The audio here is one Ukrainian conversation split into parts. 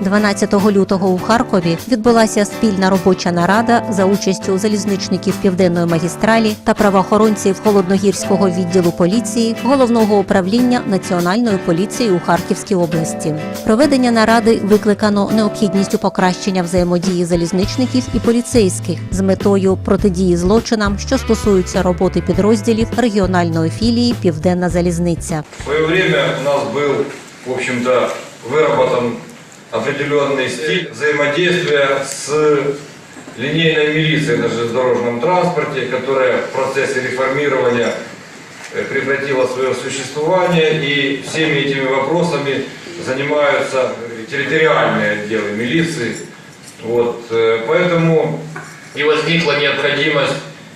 12 лютого у Харкові відбулася спільна робоча нарада за участю залізничників південної магістралі та правоохоронців холодногірського відділу поліції головного управління національної поліції у Харківській області. Проведення наради викликано необхідністю покращення взаємодії залізничників і поліцейських з метою протидії злочинам, що стосуються роботи підрозділів регіональної філії Південна залізниця. У нас был, в общем-то, выработан определенный стиль взаимодействия с линейной милицией на железнодорожном транспорте, которая в процессе реформирования э, прекратила свое существование, и всеми этими вопросами занимаются э, территориальные отделы милиции. Вот, э, поэтому и возникла необходимость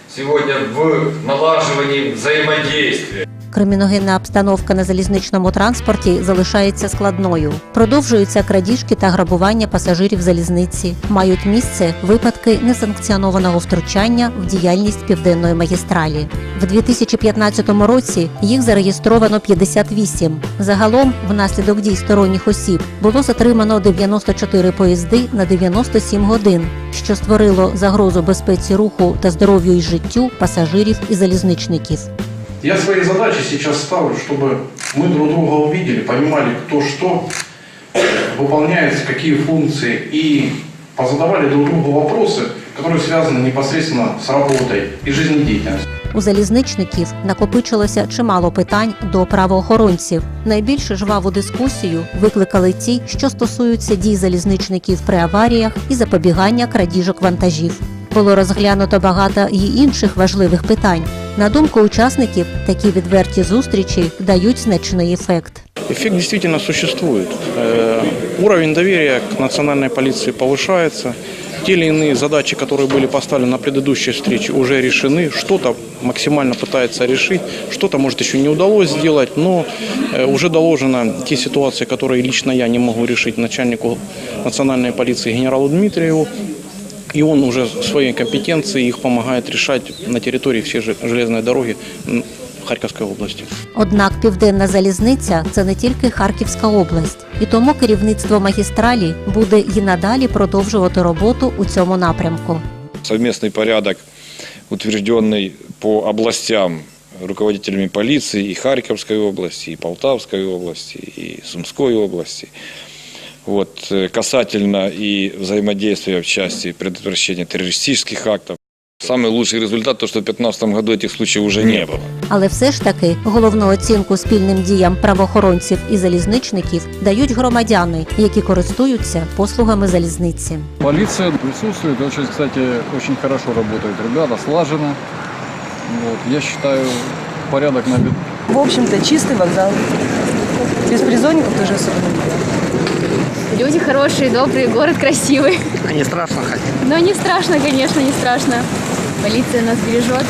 сегодня в налаживании взаимодействия. Криміногенна обстановка на залізничному транспорті залишається складною. Продовжуються крадіжки та грабування пасажирів залізниці. Мають місце випадки несанкціонованого втручання в діяльність південної магістралі. В 2015 році їх зареєстровано 58. Загалом, внаслідок дій сторонніх осіб, було затримано 94 поїзди на 97 годин, що створило загрозу безпеці руху та здоров'ю і життю пасажирів і залізничників. Я своей задачей сейчас ставлю, чтобы мы друг друга увидели, понимали, кто что э, выполняет, какие функции, и позадавали друг другу вопросы, которые связаны непосредственно с работой и жизнедеятельностью. У залізничників накопичилося чимало питань до правоохоронців. Найбільш жваву дискусію викликали ті, що стосуються дій залізничників при аваріях і запобігання крадіжок вантажів. Було розглянуто багато і інших важливих питань. На думку учасників, такі відверті зустрічі дають значний ефект. Эффект действительно существует. Э, Уровень доверия к национальной полиции повышается. Те или иные задачи, которые были поставлены на предыдущей встрече, уже решены. Что-то максимально пытается решить, что-то, может, еще не удалось сделать, но э, уже доложено те ситуации, которые лично я не могу решить начальнику национальной полиции генералу Дмитриеву. И он уже своей компетенцией их помогает решать на территории всей же- железной дороги м, Харьковской области. Однак південна залізниця це не тільки Харківська область, і тому керівництво магістралі буде і надалі продовжувати роботу у цьому напрямку. совместный порядок, утвержденный по областям руководителями полиции и Харьковской области, и Полтавской области, и Сумской области Вот, э, касательно и взаимодействия в части предотвращения террористических актов. Самый лучший результат, то, что в 2015 году этих случаев уже не было. Але все ж таки головну оцінку спільним діям правоохоронців і залізничників дають громадяни, які користуються послугами залізниці. Полиция присутствует, очень, кстати, очень хорошо работают ребята, слаженно. Вот, я считаю, порядок на виду. В общем-то, чистый вокзал. Беспризорников тоже особо не было. Люди хорошие, добрые, город красивый. А не страшно ходить? Ну, не страшно, конечно, не страшно. Полиция нас бережет.